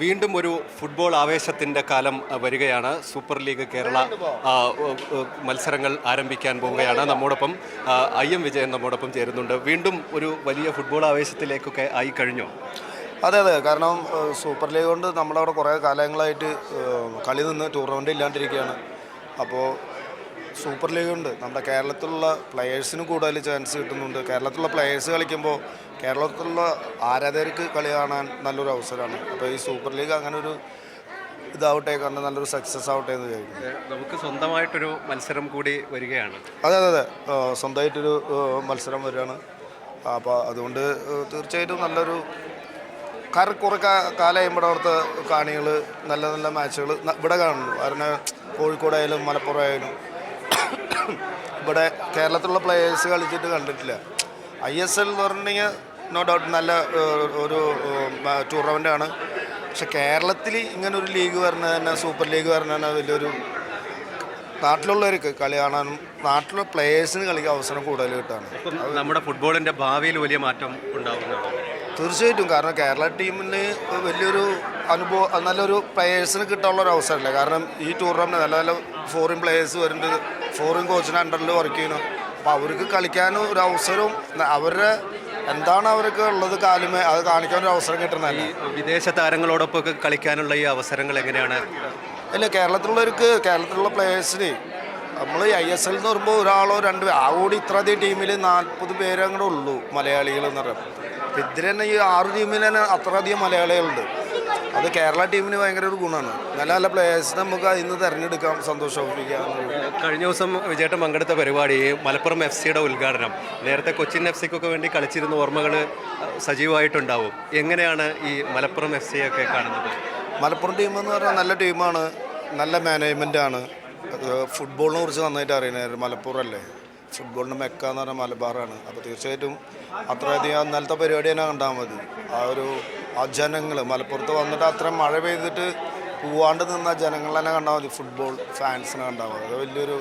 വീണ്ടും ഒരു ഫുട്ബോൾ ആവേശത്തിന്റെ കാലം വരികയാണ്. സൂപ്പർ ലീഗ് കേരള മത്സരങ്ങൾ ആരംഭിക്കാൻ പോവുകയാണ്. നമ്മോടൊപ്പം ഐ എം വിജയൻ നമ്മോടൊപ്പം ചേരുന്നുണ്ട്. വീണ്ടും ഒരു വലിയ ഫുട്ബോൾ ആവേശത്തിലേക്കൊക്കെ ആയി കഴിഞ്ഞോ? അതെ അതെ. കാരണം സൂപ്പർ ലീഗ് കൊണ്ട് നമ്മളവിടെ കുറേ കാലങ്ങളായിട്ട് കളി നിന്ന് ടൂർണമെന്റ് ഇല്ലാണ്ടിരിക്കുകയാണ്. അപ്പോൾ സൂപ്പർ ലീഗ് ഉണ്ട് നമ്മുടെ കേരളത്തിലുള്ള പ്ലെയേഴ്സിന് കൂടുതൽ ചാൻസ് കിട്ടുന്നുണ്ട്. കേരളത്തിലുള്ള പ്ലെയേഴ്സ് കളിക്കുമ്പോൾ കേരളത്തിലുള്ള ആരാധകർക്ക് കളി കാണാൻ നല്ലൊരു അവസരമാണ്. അപ്പോൾ ഈ സൂപ്പർ ലീഗ് അങ്ങനെ ഒരു ഇതാവട്ടെ കണ്ട് നല്ലൊരു സക്സസ് ആവട്ടെ എന്ന് വിചാരിക്കുന്നു. നമുക്ക് സ്വന്തമായിട്ടൊരു മത്സരം കൂടി വരികയാണ്. അതെ അതെ അതെ. സ്വന്തമായിട്ടൊരു മത്സരം വരികയാണ്. അപ്പോൾ അതുകൊണ്ട് തീർച്ചയായിട്ടും നല്ലൊരു കാരണം കുറേ കാ കാലം കഴിയുമ്പോൾ അവിടുത്തെ കാണികൾ നല്ല നല്ല മാച്ചുകൾ ഇവിടെ കാണുന്നു കാരണം കോഴിക്കോടായാലും മലപ്പുറം ആയാലും ഇവിടെ കേരളത്തിലുള്ള പ്ലേയേഴ്സ് കളിച്ചിട്ട് കണ്ടിട്ടില്ല. ഐ എസ് എൽ എന്ന് പറഞ്ഞിട്ടുണ്ടെങ്കിൽ നോ ഡൗട്ട് നല്ല ഒരു ടൂർണമെന്റ് ആണ്. പക്ഷെ കേരളത്തിൽ ഇങ്ങനെ ഒരു ലീഗ് വരുന്നത് തന്നെ സൂപ്പർ ലീഗ് വരുന്നത് തന്നെ വലിയൊരു നാട്ടിലുള്ളവർക്ക് കളി കാണാനും നാട്ടിലുള്ള പ്ലേയേഴ്സിന് കളിക്കാൻ അവസരം കൂടുതൽ കിട്ടാണ്. നമ്മുടെ ഫുട്ബോളിന്റെ ഭാവിയിൽ വലിയ മാറ്റം ഉണ്ടാകുന്നതാണ് തീർച്ചയായിട്ടും. കാരണം കേരള ടീമിന് വലിയൊരു അനുഭവം നല്ലൊരു പ്ലേയേഴ്സിന് കിട്ടാനുള്ള ഒരു അവസരമല്ല. കാരണം ഈ ടൂർണമെന്റ് നല്ല നല്ല ഫോറിൻ പ്ലേയേഴ്സ് വരുന്നുണ്ട്. ഫോറിൻ കോച്ചിന് അണ്ടറിൽ വർക്ക് ചെയ്യുന്നു. അപ്പോൾ അവർക്ക് കളിക്കാനും ഒരു അവസരവും അവരുടെ എന്താണ് അവർക്ക് ഉള്ളത് കാലുമേ അത് കാണിക്കാൻ ഒരു അവസരം കിട്ടുന്നതല്ല വിദേശ താരങ്ങളോടൊപ്പം ഒക്കെ കളിക്കാനുള്ള ഈ അവസരങ്ങൾ എങ്ങനെയാണ്? അല്ല കേരളത്തിലുള്ളവർക്ക് കേരളത്തിലുള്ള പ്ലേയേഴ്സിന് നമ്മൾ ഐ എസ് എൽ എന്ന് പറയുമ്പോൾ ഒരാളോ രണ്ട് ആ കൂടി ഇത്രയധികം ടീമിൽ നാൽപ്പത് പേരെ അങ്ങോട്ട് ഉള്ളൂ മലയാളികൾ എന്ന് പറയുമ്പോൾ ഇതിൽ തന്നെ ഈ ആറ് ടീമിൽ തന്നെ അത്രയധികം മലയാളികളുണ്ട്. അത് കേരള ടീമിന് ഭയങ്കര ഒരു ഗുണമാണ്. നല്ല നല്ല പ്ലേയേഴ്സ് നമുക്ക് ഇന്ന് തിരഞ്ഞെടുക്കാം സന്തോഷിപ്പിക്കാം കഴിഞ്ഞ ദിവസം വിജയേട്ടൻ പങ്കെടുത്ത പരിപാടി മലപ്പുറം എഫ് സിയുടെ ഉദ്ഘാടനം. നേരത്തെ കൊച്ചിൻ എഫ് സിക്കൊക്കെ വേണ്ടി കളിച്ചിരുന്ന ഓർമ്മകൾ സജീവമായിട്ടുണ്ടാവും. എങ്ങനെയാണ് ഈ മലപ്പുറം എഫ് സിയൊക്കെ കാണുന്നത്? മലപ്പുറം ടീം എന്ന് പറഞ്ഞാൽ നല്ല ടീമാണ് നല്ല മാനേജ്മെന്റ് ആണ്. ഫുട്ബോളിനെ കുറിച്ച് നന്നായിട്ട് അറിയണമായിരുന്നു മലപ്പുറം അല്ലേ? ഫുട്ബോളിന് മെക്ക എന്ന് പറഞ്ഞാൽ മലബാറാണ്. അപ്പോൾ തീർച്ചയായിട്ടും അത്രയധികം ഇന്നലത്തെ പരിപാടി തന്നെ കണ്ടാൽ മതി. ആ ഒരു ആ ജനങ്ങൾ മലപ്പുറത്ത് വന്നിട്ട് അത്ര മഴ പെയ്തിട്ട് പോവാണ്ട് നിന്ന ജനങ്ങൾ തന്നെ കണ്ടാൽ മതി. ഫുട്ബോൾ ഫാൻസിനെ കണ്ടാൽ മതി. അത് വലിയൊരു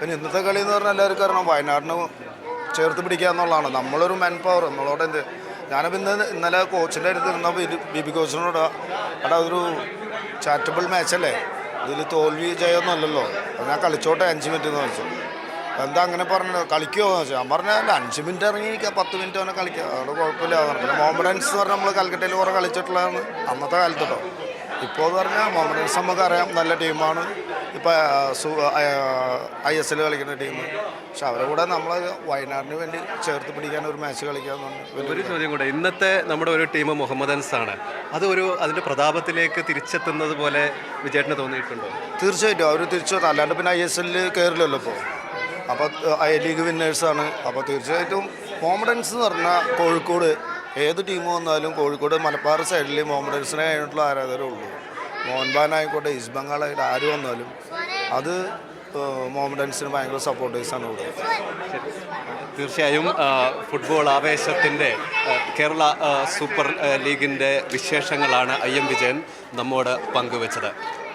പിന്നെ ഇന്നത്തെ കളി എന്ന് പറഞ്ഞാൽ എല്ലാവർക്കും അറിയണം. വയനാടിന് ചേർത്ത് പിടിക്കുക എന്നുള്ളതാണ്. നമ്മളൊരു മെൻ പവർ നമ്മളോട് എന്ത്? ഞാനിപ്പോൾ ഇന്ന് ഇന്നലെ കോച്ചിന്റെ അടുത്ത് ഇരുന്നപ്പോൾ ഇത് ബി ബി കോച്ചിനോട് അവിടെ അതൊരു ചാറ്റബിൾ മാച്ചല്ലേ ഇതിൽ തോൽവി ജയമൊന്നും അല്ലല്ലോ. ഞാൻ കളിച്ചോട്ടെ അഞ്ച് മിനിറ്റ് എന്ന് വെച്ചു എന്താ അങ്ങനെ പറഞ്ഞത്? കളിക്കുമോ എന്ന് വെച്ചാൽ ഞാൻ പറഞ്ഞാൽ അഞ്ച് മിനിറ്റ് ഇറങ്ങി നിൽക്കുക പത്ത് മിനിറ്റ് അവനെ കളിക്കുക അവിടെ കുഴപ്പമില്ല. പറഞ്ഞു മോമഡൻസ് എന്ന് പറഞ്ഞാൽ നമ്മൾ കൽക്കട്ടയിൽ കുറേ കളിച്ചിട്ടുള്ളതാണ് അന്നത്തെ കാലത്ത് കേട്ടോ ഇപ്പോൾ എന്ന് പറഞ്ഞാൽ മോമഡൻസ് നമുക്കറിയാം നല്ല ടീമാണ്. ഇപ്പോൾ ഐ എസ് എൽ കളിക്കുന്ന ടീം. പക്ഷെ അവരെ കൂടെ നമ്മൾ വയനാടിന് വേണ്ടി ചേർത്ത് പിടിക്കാൻ ഒരു മാച്ച് കളിക്കാമെന്നുണ്ട് ഒരു ചോദ്യം കൂടെ. ഇന്നത്തെ നമ്മുടെ ഒരു ടീം മുഹമ്മദൻസ് ആണ്. അത് ഒരു അതിന്റെ പ്രതാപത്തിലേക്ക് തിരിച്ചെത്തുന്നത് പോലെ വിജയേട്ടന് തോന്നിയിട്ടുണ്ടോ? തീർച്ചയായിട്ടും. അവർ തിരിച്ചു. അല്ലാണ്ട് പിന്നെ ഐ എസ് എല്ലിൽ കയറില്ലല്ലോ ഇപ്പോൾ അപ്പോൾ ഐ ലീഗ് വിന്നേഴ്സാണ്. അപ്പോൾ തീർച്ചയായിട്ടും കോമഡൻസ് എന്ന് പറഞ്ഞാൽ കോഴിക്കോട്. ഏത് ടീം വന്നാലും കോഴിക്കോട് മലബാർ സൈഡിൽ മോമഡൻസിനെ കഴിഞ്ഞിട്ടുള്ള ആരാധകരേ ഉള്ളൂ. മോഹൻബാൻ ആയിക്കോട്ടെ ഈസ്റ്റ് ബംഗാൾ ആയിട്ട് ആര് വന്നാലും അത് മോമഡൻസിന് ഭയങ്കര സപ്പോർട്ടേഴ്സാണ് ഇവിടെ. തീർച്ചയായും ഫുട്ബോൾ ആവേശത്തിന്റെ കേരള സൂപ്പർ ലീഗിന്റെ വിശേഷങ്ങളാണ് ഐ എം വിജയൻ നമ്മോട് പങ്കുവച്ചത്.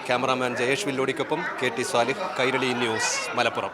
Cameraman Jayesh വില്ലോടിക്കൊപ്പം K T Swalih Kairali news Malappuram.